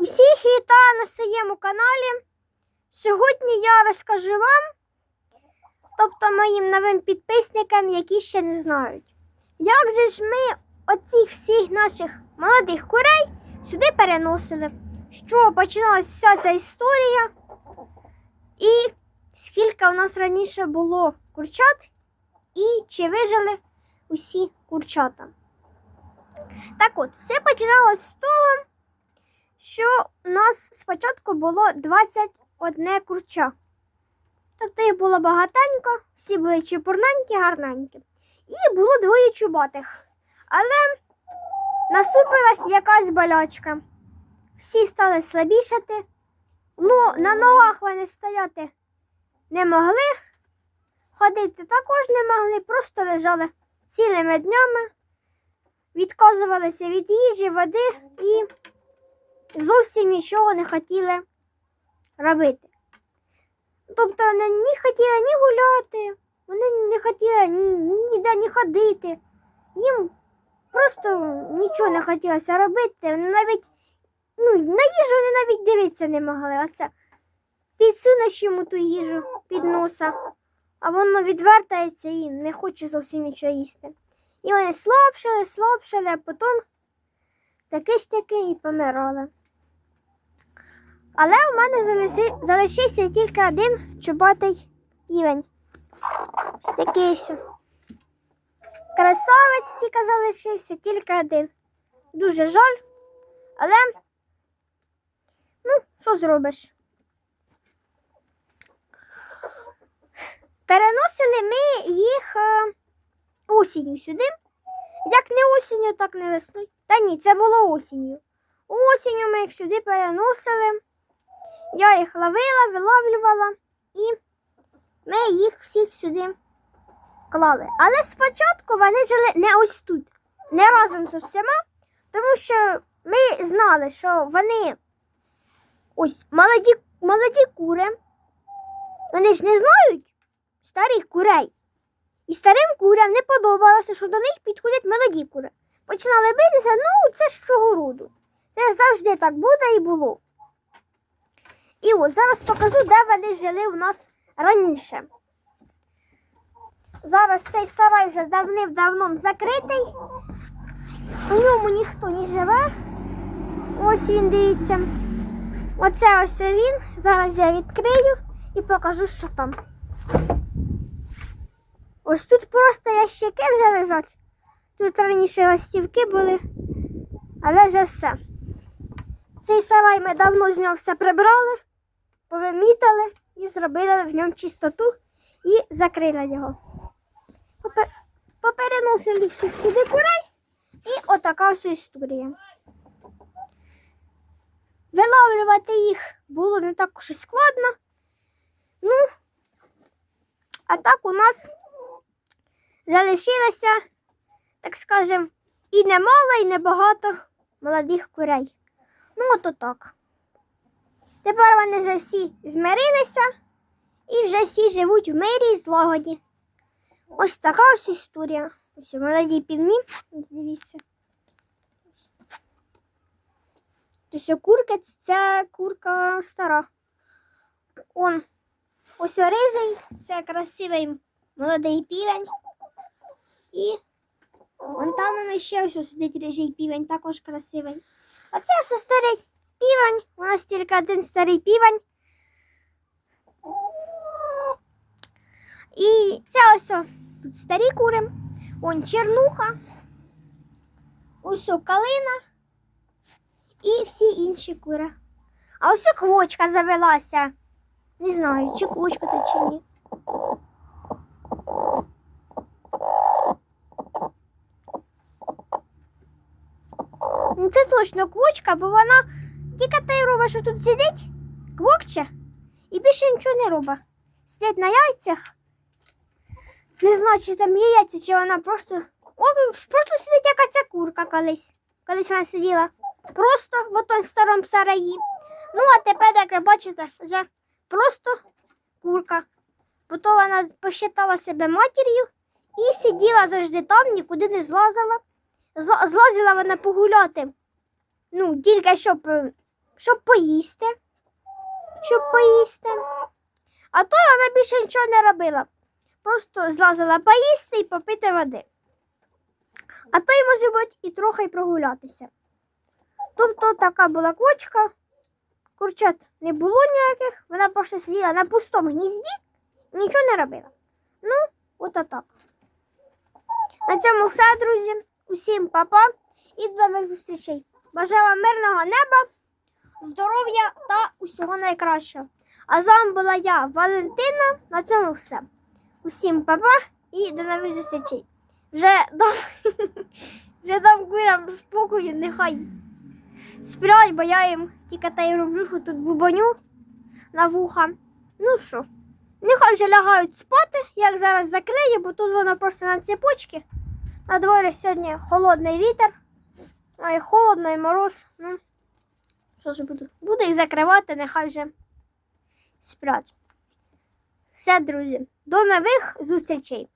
Усіх вітаю на своєму каналі. Сьогодні я розкажу вам, тобто моїм новим підписникам, які ще не знають, як же ж ми оцих всіх наших молодих курей сюди переносили, з чого починалась вся ця історія, і скільки у нас раніше було курчат, і чи вижили усі курчата. Так от, все починалось з того, що у нас спочатку було 21 курча. Тобто їх було багатенько, всі були чепурненькі, гарненькі. І було двоє чубатих. Але насупилась якась болячка. Всі стали слабішати. Ну, на ногах вони стояти не могли, ходити також не могли, просто лежали цілими днями, відказувалися від їжі, води і зовсім нічого не хотіли робити. Тобто вони не хотіли ні гуляти, вони не хотіли ніде ні ходити. Їм просто нічого не хотілося робити. Вони навіть ну, на їжу вони навіть дивитися не могли. Оце підсунеш йому ту їжу під носа, а воно відвертається і не хоче зовсім нічого їсти. І вони слабшали, слабшали, а потім таки ж таки і помирали. Але у мене залиши- залишився тільки один чубатий півень. Такий що. Красавець тільки залишився, тільки один. Дуже жаль. Але, ну, що зробиш? Переносили ми їх е, осінню сюди. Як не осінню, так не весною. Та ні, це було осінню. Осінню ми їх сюди переносили. Я їх ловила, виловлювала і ми їх всіх сюди клали. Але спочатку вони жили не ось тут, не разом з усіма, тому що ми знали, що вони ось молоді, молоді кури. Вони ж не знають старих курей. І старим курям не подобалося, що до них підходять молоді кури. Починали битися, ну це ж свого роду. Це ж завжди так буде і було. І от зараз покажу, де вони жили у нас раніше. Зараз цей сарай вже давним-давно закритий. У ньому ніхто не живе. Ось він, дивіться. Оце ось він. Зараз я відкрию і покажу, що там. Ось тут просто ящики вже лежать. Тут раніше ластівки були, але вже все. Цей сарай ми давно з нього все прибрали, повимітали і зробили в ньому чистоту і закрили його. Попе- Попереносили всіх сюди курей і отака ось історія. Виловлювати їх було не так уж і складно. Ну, а так у нас залишилося, так скажем, і немало, і небагато молодих курей. Ну, ото так. Тепер вони вже всі змирилися і вже всі живуть в мирі і злагоді. Ось така ось історія. Ось молоді півні, дивіться. Ось курка це курка стара. Он ось рижий, це красивий молодий півень. І вон там воно ще ось сидить рижий півень, також красивий. А це все старий півень. У нас тільки один старий півень. І це ось о, тут старі кури. Вон чернуха. Ось калина і всі інші кури. А ось о квочка завелася. Не знаю, чи квочка це чи ні. Ну, це точно квочка, бо вона тільки те й робить, що тут сидить, квокче, і більше нічого не робить. Сидить на яйцях. Не знаю, чи там є яйця, чи вона просто. О, просто сидить яка ця курка колись. Колись вона сиділа. Просто в тому старому сараї. Ну, а тепер, як ви бачите, вже просто курка. Бо то вона посчитала себе матір'ю і сиділа завжди там, нікуди не злазила. Зла- Злазила вона погуляти. Ну, тільки щоб е, щоб поїсти. Щоб поїсти. А то вона більше нічого не робила. Просто злазила поїсти і попити води. А то й може бути і трохи прогулятися. Тобто така була квочка. Курчат не було ніяких, вона просто сиділа на пустому гнізді і нічого не робила. Ну, от так. На цьому все, друзі. Усім па-па і до нових зустрічей. Бажаю вам мирного неба, здоров'я та усього найкращого. А з вами була я, Валентина. На цьому все. Усім па-па і до нових зустрічей. Вже дам, вже дам курам спокою, нехай сплять, бо я їм тільки та й роблю, що тут бубоню на вуха. Ну що, нехай вже лягають спати, як зараз закриє, бо тут воно просто на цепочці. На дворі сьогодні холодний вітер, а й холодно, і мороз. Ну, що ж буду? Буду їх закривати, нехай вже сплять. Все, друзі, до нових зустрічей!